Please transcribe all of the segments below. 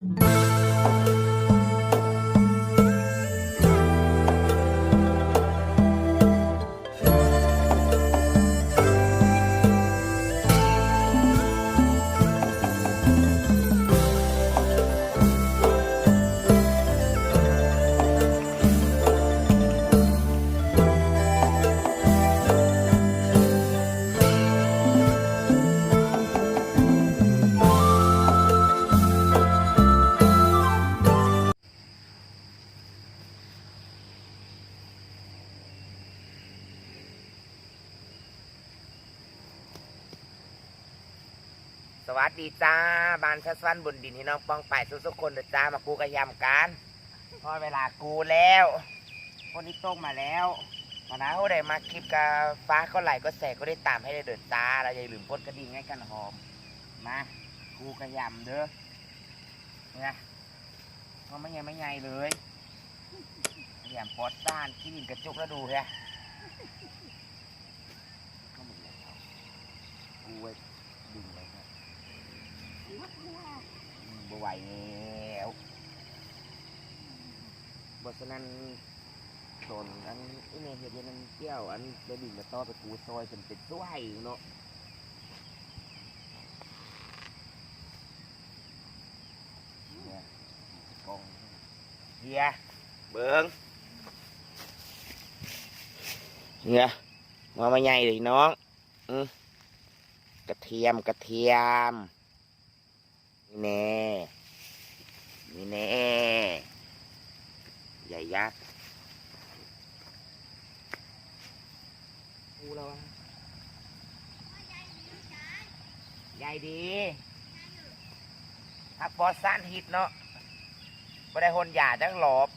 ส จ้าบานชัสวันบุญดินที่น้องป้องไปสุสุกคนเด้อจ้ามากูกระยำกันพอเวลากูแล้ว คนนี้ต้งมาแล้วมานะเขาได้มาคลิปกับฟ้าก็ไหลก็แสกก็ได้ตามให้ได้เดินจ้าเราอย่าลืมกดกระดิ่งให้กันหอมมากูกระยำเด้อเนี่ยมันไม่ใหญ่ไม่ใหญ่เลยกระยำปอดซ่านขี้ดินกระจุกแล้วดูเฮ้ยกูไว้ บ่ไหวแล้วบทนั้นตนอันไอ้เมย์เห็ดยันนั้นเกี่ยวอันเดบิมาต่อไปกูซอยจนเป็นด้วยเนาะเนี่ยกองเฮียเบิ้งเฮียมามาใหญ่เลยน้อง อืมกระเทียมกระเทียม แน่ นี่แน่ ใหญ่ยักษ์กูแล้วใหญ่ดีถ้าปอสั้นฮิตเนาะไม่ได้หนหยาจังหลบ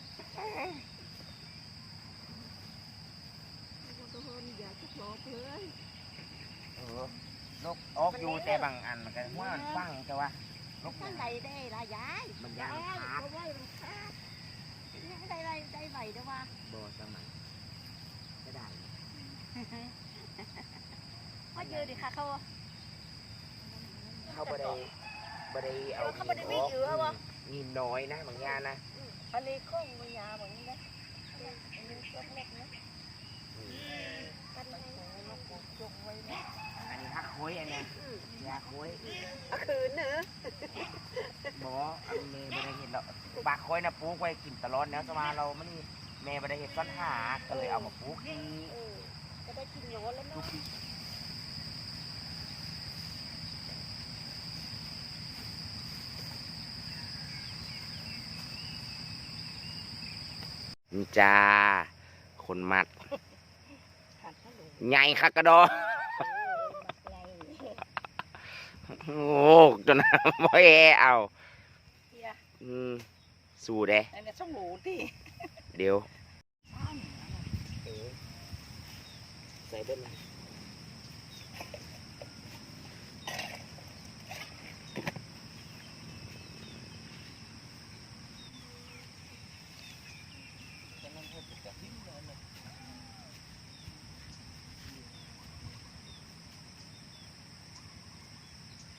อยากจะหลอกเลยเออนกออกอยู่แต่บางอันมันก็ว่ามันฟังแต่ว่า ท่านใดได้ละยายมันยางยายขาดเพราะว่ามันขาดยังได้ได้ได้ไหวเด้อว่าบ่สมัยก็ได้ว่าเจอดิค่ะเขาเขาบ่ได้บ่ได้เอาเขาบ่ได้มีเหยื่อวะมีน้อยนะบางอย่างนะอันนี้ข้องมือยาเหมือนนี้นะอันนี้ตัวเล็กนะ จงไว้นะอันนี้ฮักโค้ยอันเนี้ยยาโค้ยคืนเนอะบ่อันเมย์บ่ได้เห็นหรอกปากโค้ยนะปลูกไว้กินตลอดแล้วสมาเราไม่นี่เมย์บ่ได้เห็นต้นหาก็เลยเอามาปลูกอีกเออจะได้กินโยนแล้วเนาะกปีนี่จ้า คนมัด ขาดข้าวหลง ใหญ่คักกระดอไรโอ้จนบ่แอเอาเฮียอืมสู้เด้อันนี้ช่องหนูที่เดี๋ยวใส่เบิ้ลมา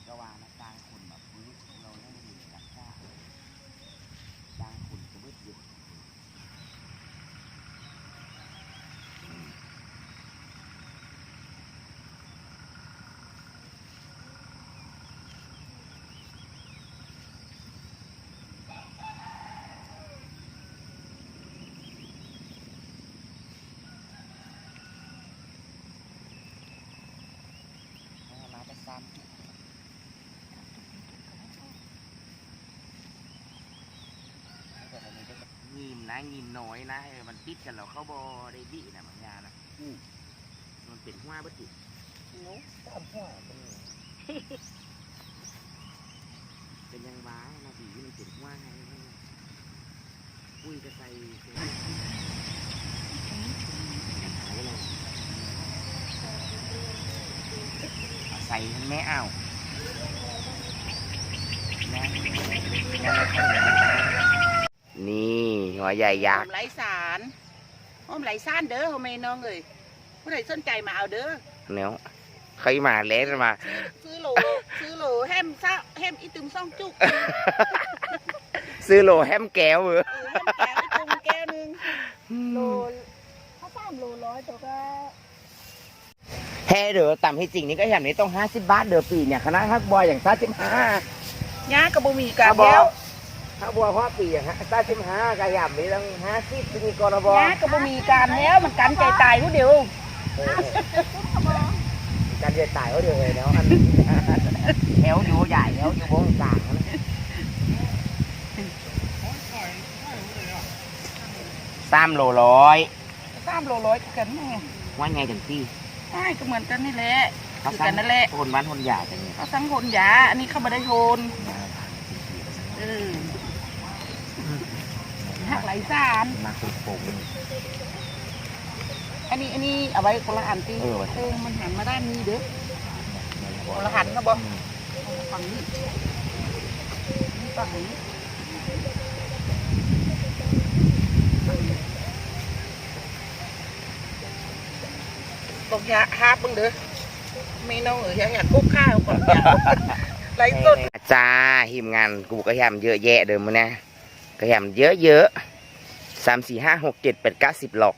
ระหว่างนะกลางคนแบบนี้เราเล่นอยู่ในหลักชาติกลางคนก็มืดอยู่ เอามาจะซ้ำแต่อันนี้ก็ จะงีมนะงีมน้อยนะเออมันติดกันแล้วเข้าบอได้ดีนะบางอยางนะอืม มันเป็นหัวบัติหนูตามหัวเป็นเป็นยังว้านะดีมันเป็นหัวให้อุ้ยจะใส่เป็นหายเลยเอาใส่ให้แม่เอานะนี่ หัวใหญ่ยักษ์หอมไหลสารหอมไหลสารเด้อหอมไม่น้องเอ้ยผู้ใดสนใจมาเอาเด้อเนี้ยเคยมาเล่นมา ซื้อโหลซื้อโหลแฮมซะแฮมอีตึมซ่องจุก ซื้อโหลแฮมแก้วเหรอเออน้ำแก้วไอ้ตุ้มแก้วหนึงโลถ้าสามโลร้อยตัวก็แฮ่เด้อตามที่จริงนี่ก็อย่างนี้ต้องห้าสิบบาทเด้อปีเนี่ยคณะฮักบอยอย่างซาสิบห้าย่าก็บ่มีการบอแล้ว ฮักบอยพ่อปีอย่างฮะซาสิบห้ากระยำนี่ต้องห้าสิบที่มีกรบย่าก็บ่มีการแล้วมันกันใจตายผู้เดียวเออการเรียนตายเขาเดียวเลยเนาะอันแถวอยู่ใหญ่แถวอยู่วงกลางนะสามโลร้อยสามโลร้อยกันไงว่าไงจังที่ใช่ก็เหมือนกันนี่แหละเขาคือสั่กังนนั่นแหละคนบ้านคนใหญ่จังเนี่ยเขาสังคนยาอันนี้เขาไม่ได้โทนเออ หักไหลสารมาคุณโป่งอันนี้อันนี้เอาไว้คนละอันตีเออไว้เออมันหันมาด้านนี้เด้อคนละหันนะบอกฝั่งนี้นี่ฝั่งนี้บอกอยาหาบมึงเด้อไม่น้องเอ๋ยอยากคุกข้าวก่อนอย่าไรสดจ้าทีมงานกูกระยำเยอะแยะเดิมมึงนะ กระยำเยอะเยอะสามสี่ห้าหกเจ็ดแปดเก้าสิบหลอก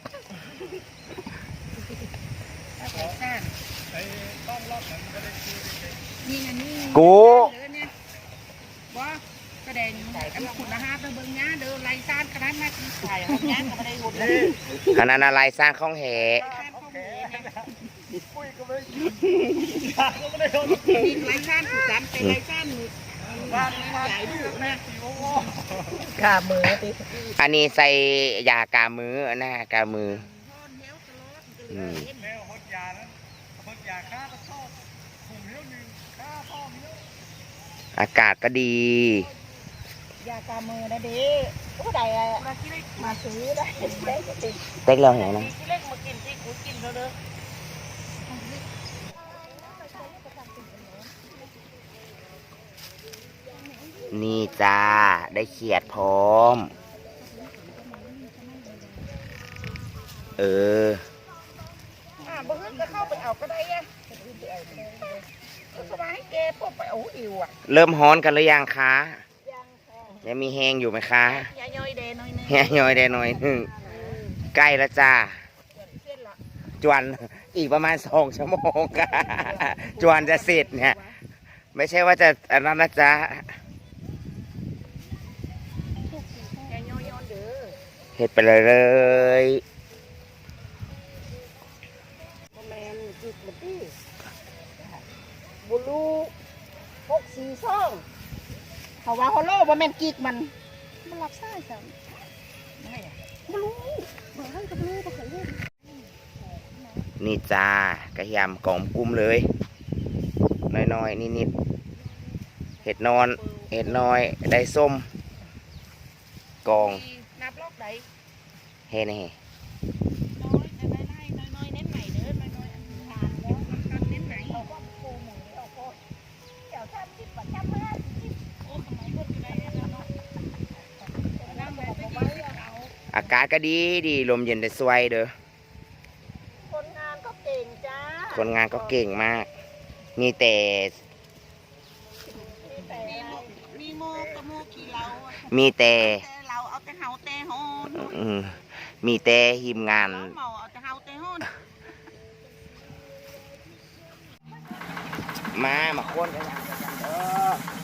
นี่ไงนี่กูว่าแสดงอันคุณอาหารเบิ่งเนี้ยเดินไล่ซ่านขนาดนั้นที่ถ่ายของเนี้ยก็ไม่ได้หุ่นเลยขนาดอะไรสร้างข้องแหไล่ซ่านถูกจันเป็นไล่ซ่านว่าใหญ่ดูนะ ขามือติอันนี้ใส่ยากามือนะกามืออืมอากาศก็ดี ยากามือนะดิผู้ใดอะมาซื้อได้ได้ก็ติดเต็กเราเห็นนะที่เล็กมากินที่กูกินเถอะเด้อ นี่จ้า ได้เขียดพร้อม เอออ่าบึ้งก็เข้าไปเอาก็ได้ยังสบายแกพวกไปเอาอิวอะเริ่มฮ้อนกันหรือยังคะยังค่ะยังมีแหงอยู่ไหมคะอย่าย่อยเดนหน่อยนึงแหงย่อยได้หน่อยหนึงใกล้แล้วจ้าเส้นละจวนอีกประมาณสองชั่วโมงค่ะจวนจะเสร็จเนี่ย ไม่ใช่ว่าจะอันนั้นนะจ๊ะ เห็ดไปเลยเลยบ่แมนจิตมันดิบุลูหกสี่ช่องเขาว่าฮอลโลว่าแม่นกิกมัน มันรับสายจังไม่อะบุลูเหมือนกับบุลูบ่เคยเห็นนี่จ้ากระยำกล่อมกุ้มเลย น้อยๆนิดๆเห็ดนอน เห็ดน้อย ได้ส้มกอง นับลอกใดเฮ้นี่น้อยแต่ได้ไล่น้อยๆเน้นไหนเด้อน้อยๆอันทานแล้วกันเน้นไหนเอาก็ปูหมูเอาก็เดี๋ยวท่านที่ประจำมาที่โอ้ทำไมเพิ่นอยู่ได้แล้วเนาะนั่งแบบไม่ดีเอาอากาศก็ดีดีลมเย็นได้สวยเด้อคนงานก็เก่งจ้าคนงานก็เก่งมาก มีแต่มีแต่มีอะไรโมมีโมกะโมกี่เราอะมีแต่ มมีแต่ทีมงานเราเมาเอาแต่เฮาแต่ฮอนมามาค้นกันอย่างกันเด้อ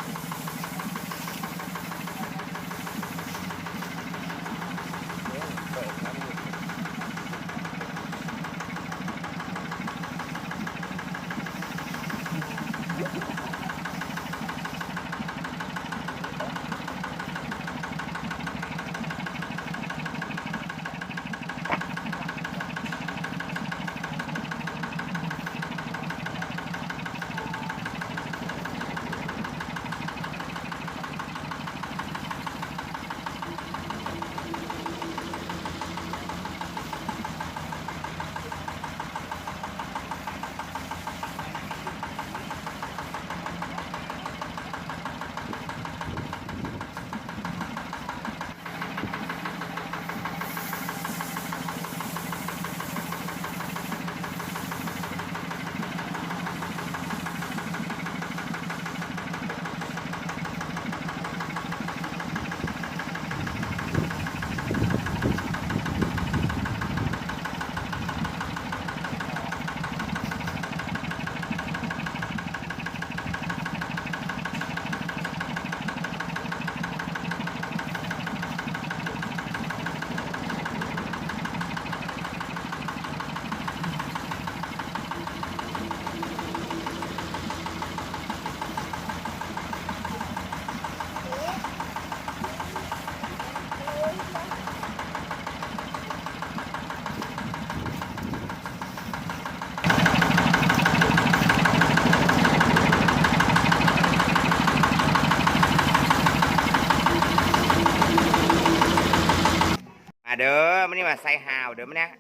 มันนี่มาใส่หาวเด้อมันนี่ย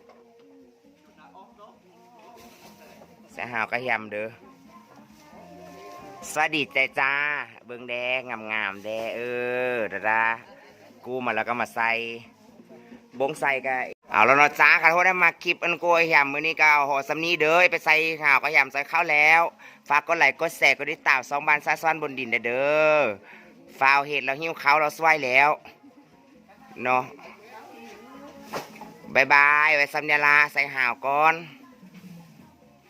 ใส่หาวกระยำเด้อสวัสดีใจจ้า เบิ่งแดงงามๆแดเออดาดากูมาแล้วก็มาใส่บงใส่ก็เอาแล้วเนาะจ้าค่ะโทษได้มาคลิปอันโกยยำมือนี้ก็เอาห่อสำนีเด้อไปใส่หาวกระยำใส่ข้าวแล้ว ฝากกดไลค์กดแชร์กดติดตามสองบานซ่าซ้อนบนดินเด้อเด้อฟาวเห็ดแล้วหิ้วเขาเราสวยแล้วเนาะ บายบายไว้สัญญาลาใส่ห่าวก่อน